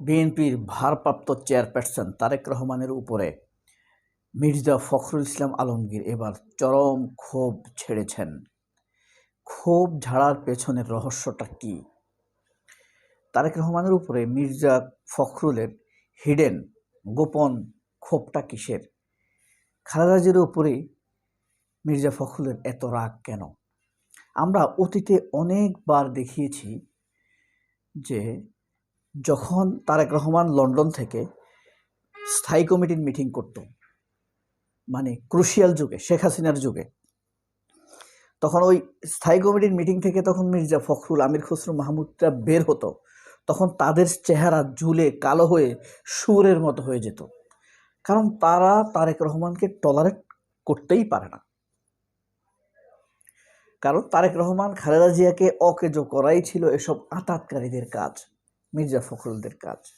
বিএনপির ভারপ্রাপ্ত চেয়ারপারসন তারেক রহমানের উপরে মির্জা ফখরুল ইসলাম আলমগীর এবার চরম ক্ষোভ ছেড়েছেন। ক্ষোভ ঝাড়ার পেছনের রহস্যটা কি? তারেক রহমানের উপরে মির্জা ফখরুলের হিডেন গোপন ক্ষোভটা কিসের? খালেদাজির উপরেই মির্জা ফখরুলের এত রাগ কেন? আমরা অতীতে অনেকবার দেখিয়েছি যে যখন তারেক রহমান লন্ডন থেকে স্থায়ী কমিটির মিটিং করত মানে ক্রুশিয়াল যুগে, শেখ হাসিনার যুগে, তখন ওই স্থায়ী কমিটির মিটিং থেকে তখন মির্জা ফখরুল, আমির খসরু, মাহমুদরা বের হতো, তখন তাদের চেহারা ঝুলে, কালো হয়ে সুরের মতো হয়ে যেত। কারণ তারা তারেক রহমানকে টলারেট করতেই পারে না। কারণ তারেক রহমান, খালেদা জিয়াকে অকেজো করাই ছিল এসব আতাতকারীদের কাজ। মির্জা ফখরুলদের কাজ।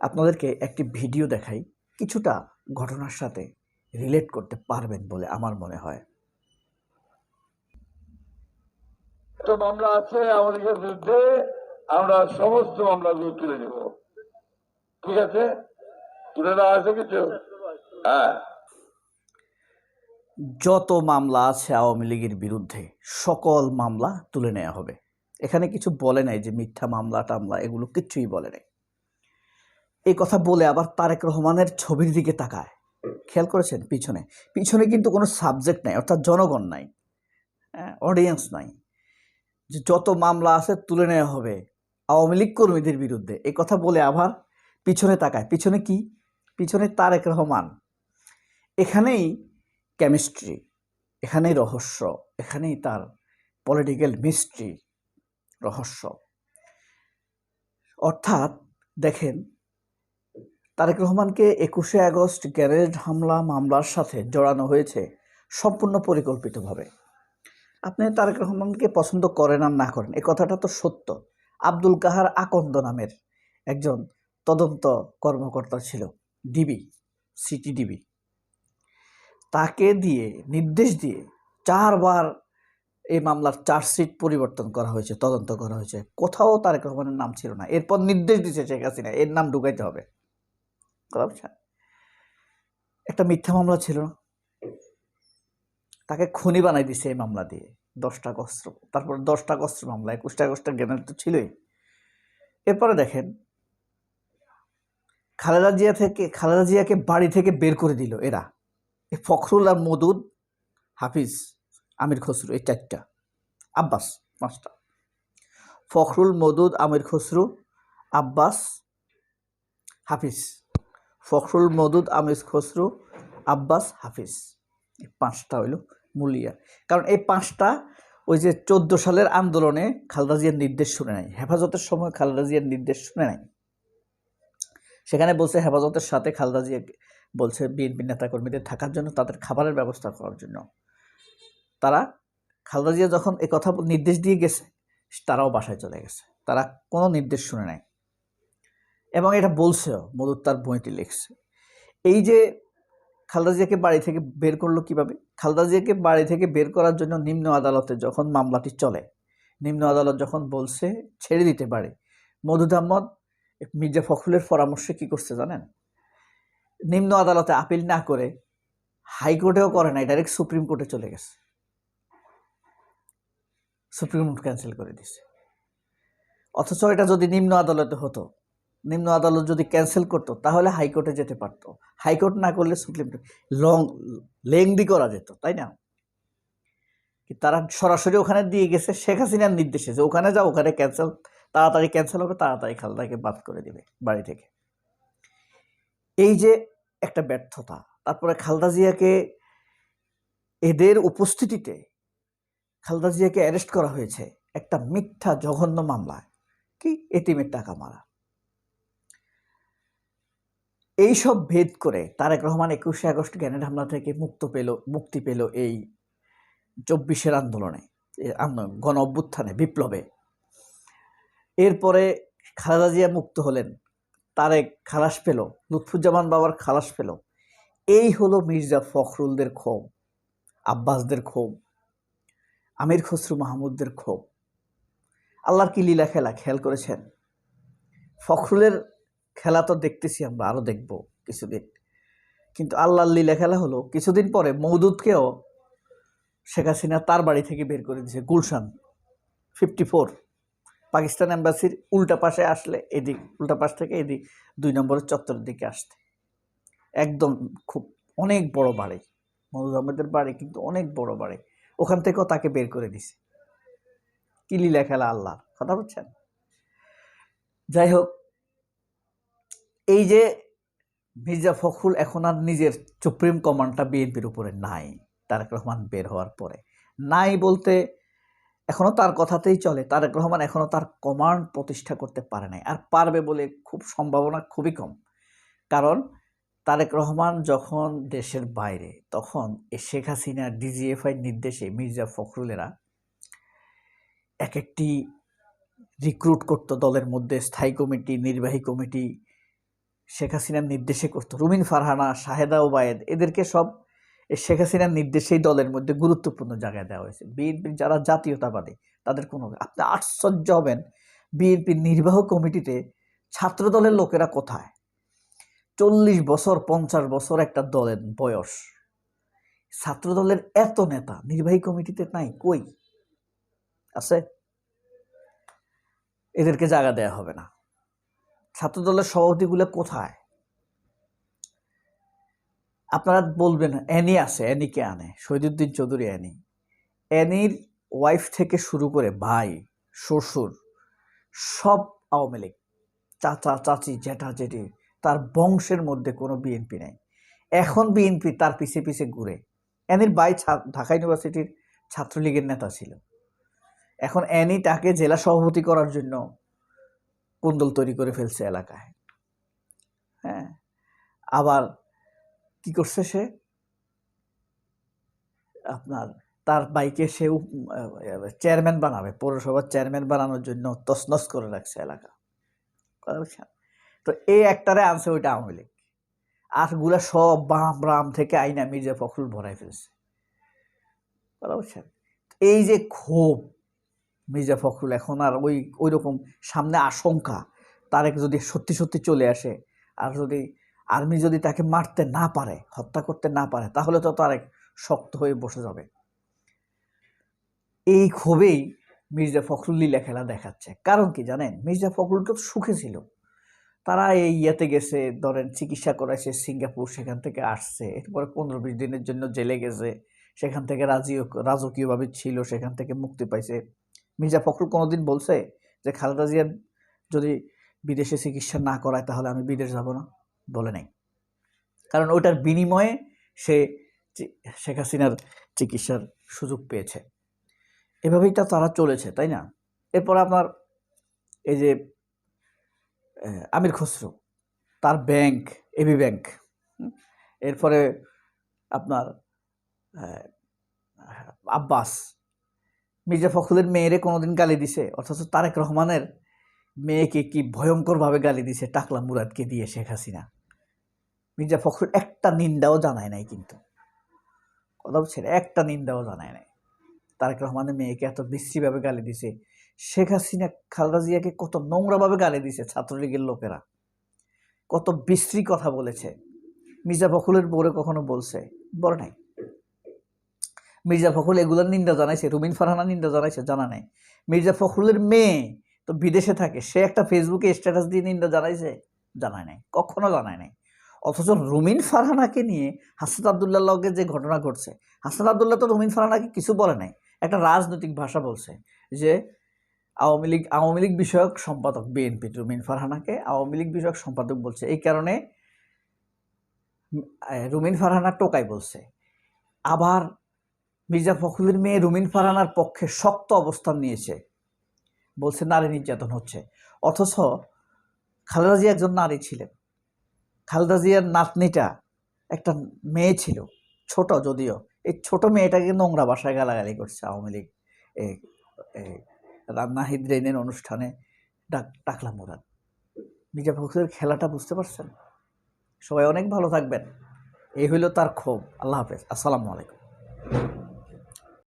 আপনাদেরকে একটি ভিডিও দেখাই কিছুটা ঘটনার সাথে রিলেট করতে পারবেন বলে আমার মনে হয়। একটা মামলা আছে আমাদের বিরুদ্ধে আমরা সমস্ত মামলাগুলো তুলে নেব। ঠিক আছে? তুলে নেওয়া আছে কিছু? হ্যাঁ। যত মামলা আছে আওয়ামী লীগের বিরুদ্ধে সকল মামলা তুলে নেওয়া হবে। এখানে কিছু বলে নাই যে মিথ্যা মামলা টামলা, এগুলো কিচ্ছুই বলে নাই। এই কথা বলে আবার তারেক রহমানের ছবির দিকে তাকায়। খেয়াল করেছেন? পিছনে। পিছনে কিন্তু কোনো সাবজেক্ট নাই, অর্থাৎ জনগণ নাই অডিয়েন্স নাই। যে যত মামলা আছে তুলে নেওয়া হবে আওয়ামী লীগ কর্মীদের বিরুদ্ধে। এই কথা বলে আবার পিছনে তাকায়। পিছনে কি? পিছনে তারেক রহমান। এখানেই কেমিস্ট্রি এখানেই রহস্য, এখানেই তার পলিটিক্যাল মিস্ট্রি রহস্য। অর্থাৎ দেখেন, তারেক রহমানকে একুশে আগস্ট গ্যারেজ হামলা মামলার সাথে জড়ানো হয়েছে সম্পূর্ণ পরিকল্পিতভাবে। আপনি তারেক রহমানকে পছন্দ করেন আর না করেন, এ কথাটা তো সত্য। আব্দুল কাহার আকন্দ নামের একজন তদন্ত কর্মকর্তা ছিল, ডিবি, সিটি ডিবি। তাকে দিয়ে, নির্দেশ দিয়ে চারবার এই মামলার চার্জশিট পরিবর্তন করা হয়েছে, তদন্ত করা হয়েছে। কোথাও তারেক রহমানের নাম ছিল না। এরপর নির্দেশ দিয়েছে শেখ হাসিনা, এর নাম ঢুকাইতে হবে? একটা মিথ্যা মামলা ছিল তাকে খুনি বানাই দিছে এই মামলা দিয়ে। দশটা কস্ত্র তারপর দশটা কস্ত্র মামলা, একুশটা আগস্টটা জ্ঞানের তো ছিলই। এরপরে দেখেন, খালেদা জিয়া থেকে, খালেদা জিয়াকে বাড়ি থেকে বের করে দিল এরা। ফখরুল আর মদুদ হাফিজ। আমির খসরু, এই চারটা। আব্বাস, পাঁচটা। ফখরুল মদুদ, আমির খসরু, আব্বাস, হাফিজ। ফখরুল মদুদ, আমির খসরু, আব্বাস, হাফিজ। এই পাঁচটা হইল মুলিয়া কারণ এই পাঁচটা ওই যে চোদ্দ সালের আন্দোলনে খালেদা জিয়ার নির্দেশ শুনে নাই। হেফাজতের সময় খালেদা জিয়ার নির্দেশ শুনে নাই। সেখানে বলছে হেফাজতের সাথে খালেদা জিয়া বলছে, বিএনপি নেতাকর্মীদের থাকার জন্য, তাদের খাবারের ব্যবস্থা করার জন্য। তারা খালেদা জিয়া যখন এ কথা নির্দেশ দিয়ে গেছে, তারাও বাসায় চলে গেছে। তারা কোনো নির্দেশ শুনে নাই। এবং এটা বলছেও মধুর তার বইটি লিখছে। এই যে খালেদা জিয়াকে বাড়ি থেকে বের করল কীভাবে? খালেদা জিয়াকে বাড়ি থেকে বের করার জন্য নিম্ন আদালতে যখন মামলাটি চলে, নিম্ন আদালত যখন বলছে, ছেড়ে দিতে পারে। মধুদ আহমদ, মির্জা ফখরুলের পরামর্শে কি করছে জানেন? নিম্ন আদালতে আপিল না করে হাইকোর্টেও করে নাই, ডাইরেক্ট সুপ্রিম কোর্টে চলে গেছে। সুপ্রিম কোর্ট ক্যান্সেল করে দিছে অথচ এটা যদি নিম্ন আদালতে হতো, নিম্ন আদালত যদি ক্যান্সেল করতো, তাহলে হাইকোর্টে যেতে পারতো। হাইকোর্ট না করলে সুপ্রিম কোর্ট, লং, লেংদি করা যেত, তাই না? কি তারা সরাসরি ওখানে দিয়ে গেছে শেখ হাসিনার নির্দেশে যে ওখানে যাও, ওখানে ক্যান্সেল, তাড়াতাড়ি ক্যান্সেল হবে, তাড়াতাড়ি খালদাকে বাদ করে দিবে বাড়ি থেকে। এই যে একটা ব্যর্থতা, তারপরে খালদা জিয়াকে এদের উপস্থিতিতে খালদা জিয়াকে অ্যারেস্ট করা হয়েছে একটা মিথ্যা, জঘন্য মামলায়। কি? এটিমের টাকা মারা। এই সব ভেদ করে তারেক রহমান একুশে আগস্ট গ্যানেট হামলা থেকে মুক্ত পেল, মুক্তি পেল এই চব্বিশের আন্দোলনে গণ অভ্যুত্থানে, বিপ্লবে। এরপরে খালেদা জিয়া মুক্ত হলেন, তারেক খালাস পেল, লুৎফুজ্জামান বাবার খালাস পেল। এই হলো মির্জা ফখরুলদের ক্ষোভ, আব্বাসদের ক্ষোভ। আমির খসরু মাহমুদদের ক্ষোভ। আল্লাহর কি লীলা খেলা? খেয়াল করেছেন? ফখরুলের খেলা তো দেখতেছি আমরা আরও দেখব কিছুদিন। কিন্তু আল্লাহর লীলা খেলা হলো, কিছুদিন পরে মৌদুদকেও শেখ হাসিনা তার বাড়ি থেকে বের করে দিয়েছে, গুলশান ফিফটি ফোর। পাকিস্তান এম্বাসির উল্টা পাশে আসলে এদিক, উল্টা পাশ থেকে এদিক, দুই নম্বরের চত্বরের দিকে আসতে। একদম খুব, অনেক বড় বাড়ি। মৌদুদ আহমেদের বাড়ি কিন্তু অনেক বড় বাড়ি। ওখান থেকেও তাকে বের করে দিছে। কি লীলা খেলা আল্লাহ কথা বলছেন যাই হোক, এই যে মির্জা ফখরুল এখন আর নিজের সুপ্রিম কমান্ডটা বিএনপির উপরে নাই, তারেক রহমান বের হওয়ার পরে। নাই বলতে এখনও তার কথাতেই চলে, তারেক রহমান এখনও তার কমান্ড প্রতিষ্ঠা করতে পারে নাই, আর পারবে বলে খুব সম্ভাবনা খুবই কম। কারণ তারেক রহমান যখন দেশের বাইরে, তখন শেখ হাসিনা ডিজিএফআই নির্দেশে মির্জা ফখরুলেরা এক একটি রিক্রুট করতো দলের মধ্যে, স্থায়ী কমিটি, নির্বাহী কমিটি, শেখ হাসিনার নির্দেশে করতো। রুমিন ফারহানা, শাহেদা ওবায়েদ, এদেরকে সব শেখ হাসিনার নির্দেশেই দলের মধ্যে গুরুত্বপূর্ণ জায়গায় দেওয়া হয়েছে। বিএনপির যারা জাতীয়তাবাদী, তাদের কোনো আপনি আশ্চর্য হবেন বিএনপির নির্বাহ কমিটিতে ছাত্র দলের লোকেরা কোথায়? চল্লিশ বছর, পঞ্চাশ বছর একটা দলের বয়স। ছাত্র দলের এত নেতা, নির্বাহী কমিটিতে নাই, কই? আছে? এদেরকে জায়গা দেয়া হবে না। ছাত্র দলের সভাপতিগুলো কোথায়? আপনারা বলবেন অ্যানি আছে অ্যানিকে আনে? শহীদুদ্দিন চৌধুরী অ্যানি অ্যানির ওয়াইফ থেকে শুরু করে ভাই, শ্বশুর, সব আওয়ামী লীগ, চাচা, চাচি জ্যাঠা জেঠি তার বংশের মধ্যে কোনো বিএনপি নেই। এখন বিএনপি তার পিছে পিছে ঘুরে। অ্যানির বাই ঢাকা ইউনিভার্সিটির ছাত্রলীগের নেতা ছিল। এখন অ্যানি তাকে জেলা সভাপতি করার জন্য কুন্দল তৈরি করে ফেলছে এলাকায়। হ্যাঁ আবার কি করছে সে? আপনার তার বাইকে সে চেয়ারম্যান বানাবে, পৌরসভার চেয়ারম্যান বানানোর জন্য তসনস করে রাখছে এলাকা? তো এই একটারে আনছে ওইটা আওয়ামী লীগ। আরগুলা সব বাম রাম থেকে আইনা মির্জা ফখরুল ভরাই ফেলছে? এই যে ক্ষোভ মির্জা ফখরুল এখন আর ওই ওই রকম সামনে আশঙ্কা, তারেক যদি সত্যি সত্যি চলে আসে, আর যদি আর্মি যদি তাকে মারতে না পারে, হত্যা করতে না পারে, তাহলে তো তারেক শক্ত হয়ে বসে যাবে। এই ক্ষোভেই মির্জা ফখরুল লীলা খেলা দেখাচ্ছে। কারণ কি জানেন? মির্জা ফখরুল তো সুখে ছিল। তারা এই ইয়েতে গেছে, ধরেন চিকিৎসা করাইছে, সিঙ্গাপুর সেখান থেকে আসছে। এরপরে পনেরো বিশ দিনের জন্য জেলে গেছে। সেখান থেকে রাজীয় রাজকীয়ভাবে ছিল, সেখান থেকে মুক্তি পাইছে। মির্জা ফখরুল কোনোদিন বলছে যে, খালেদা জিয়ার যদি বিদেশে চিকিৎসা না করায়, তাহলে আমি বিদেশ যাব না? বলে নাই। কারণ ওটার বিনিময়ে সে শেখ হাসিনার চিকিৎসার সুযোগ পেয়েছে। এভাবেই তারা চলেছে, তাই না? এরপর আপনার এই যে আমির খসরু, তার ব্যাংক এবি ব্যাংক এরপরে আপনার আব্বাস, মির্জা ফখরুলের মেয়েরে কোনোদিন গালি দিছে, অথচ তারেক রহমানের মেয়েকে কি ভয়ঙ্করভাবে গালি দিছে, টাকলা মুরাদকে দিয়ে শেখ হাসিনা। মির্জা ফখরুল একটা নিন্দাও জানায় নাই কিন্তু। কথা বলছেন একটা নিন্দাও জানায় নাই। তারেক রহমানের মেয়েকে এত বিশ্রীভাবে গালি দিছে। শেখ হাসিনা, খালেদা জিয়াকে কত নোংরাভাবে গালি দিছে ছাত্রলীগের লোকেরা। কত বিশ্রী কথা বলেছে। মির্জা ফখরুলের বোরে কখনো বলছে? বলে নাই। মির্জা ফখরুল এগুলোর নিন্দা জানাইছে, রুমিন ফারহানা নিন্দা জানাইছে, জানা নাই। মির্জা ফখরুলের মেয়ে তো বিদেশে থাকে, সে একটা ফেসবুকে স্ট্যাটাস দিয়ে নিন্দা জানাইছে? জানায় নাই, কখনো জানায় নাই। অথচ রুমিন ফারহানাকে নিয়ে হাসান আবদুল্লাহ যে ঘটনা ঘটছে হাসান আবদুল্লাহ তো রুমিন ফারহানাকে কিছু বলে নাই। একটা রাজনৈতিক ভাষা বলছে যে আওয়ামী লীগ আওয়ামী লীগ বিষয়ক সম্পাদক বিএনপি, রুমিন ফারহানাকে আওয়ামী লীগ বিষয়ক সম্পাদক বলছে। এই কারণে রুমিন ফারহানা টোকাই বলছে। আবার মির্জা ফখরুলের মেয়ে রুমিন ফারহানার পক্ষে শক্ত অবস্থান নিয়েছে। বলছে, নারী নির্যাতন হচ্ছে। অথচ খালেদা জিয়া একজন নারী ছিলেন। খালেদা জিয়ার নাতনিটা একটা মেয়ে ছিল, ছোট যদিও। এই ছোট মেয়েটাকে নোংরা বাসায় গালাগালি করছে আওয়ামী লীগ। রান্না হিদ্রেনের অনুষ্ঠানে ডাক টাকলা মুরাদ মির্জা ফখরুলের খেলাটা বুঝতে পারছেন? সবাই অনেক ভালো থাকবেন। এই হইল তার ক্ষোভ। আল্লাহ হাফেজ। আসসালামু আলাইকুম।